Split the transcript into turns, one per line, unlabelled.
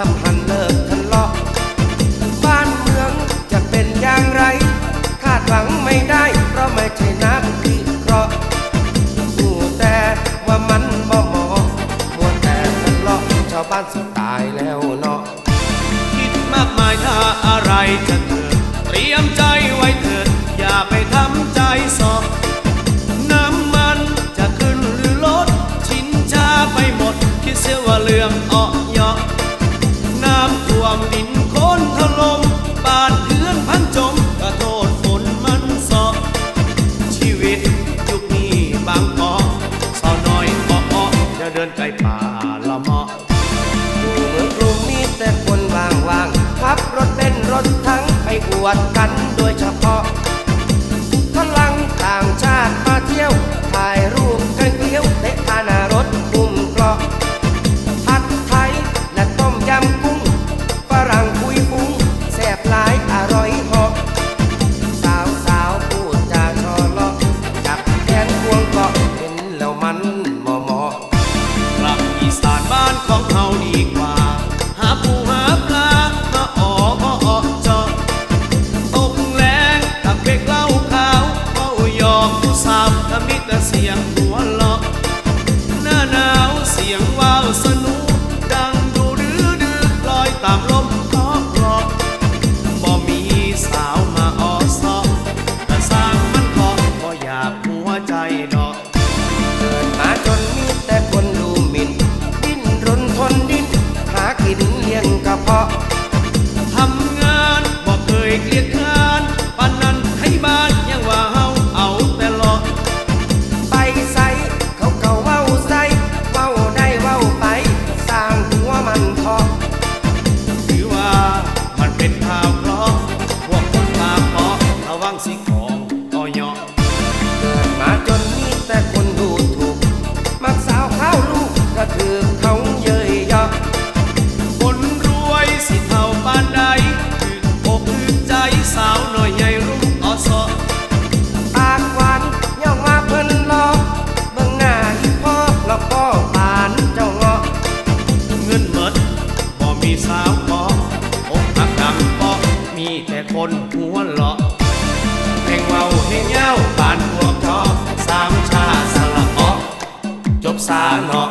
ถ้าพันเลิกทะเลาะบ้านเมืองจะเป็นอย่างไร คาดหวังไม่ได้เพราะไม่ใช่นักวิเคราะห์รู้แต่ว่ามันบ่เหมาะมัวแต่ทะเลาะชาวบ้านสุดตายแล้วเนาะ
คิดมากมายถ้าอะไรจะเกิดเตรียมใจไว้เถิด อย่าไปทำใจสอบน้ำมันจะขึ้นหรือลด ชินชาไปหมด คิดเสียว่าเรื่องอ เดินไกลป่าละเมาะ
อยู่เมืองกรุงมีแต่คนว่างๆขับรถเป็นรถทั้งไปอวดกันโดยเฉพาะ
ดีกว่า หาปูหาปลามาออมาออจอจอกแรงตักเบกเหล้าขาวเฝ้าหยอกผู้สาวถ้ามีแต่เสียงหัวเราะหน้าหนาวเสียงว้าวสนุก แต่คนหัวเลาะเพลงเมาเฮงเย้าบานพวกทอสามชาสละออจบสาเนาะ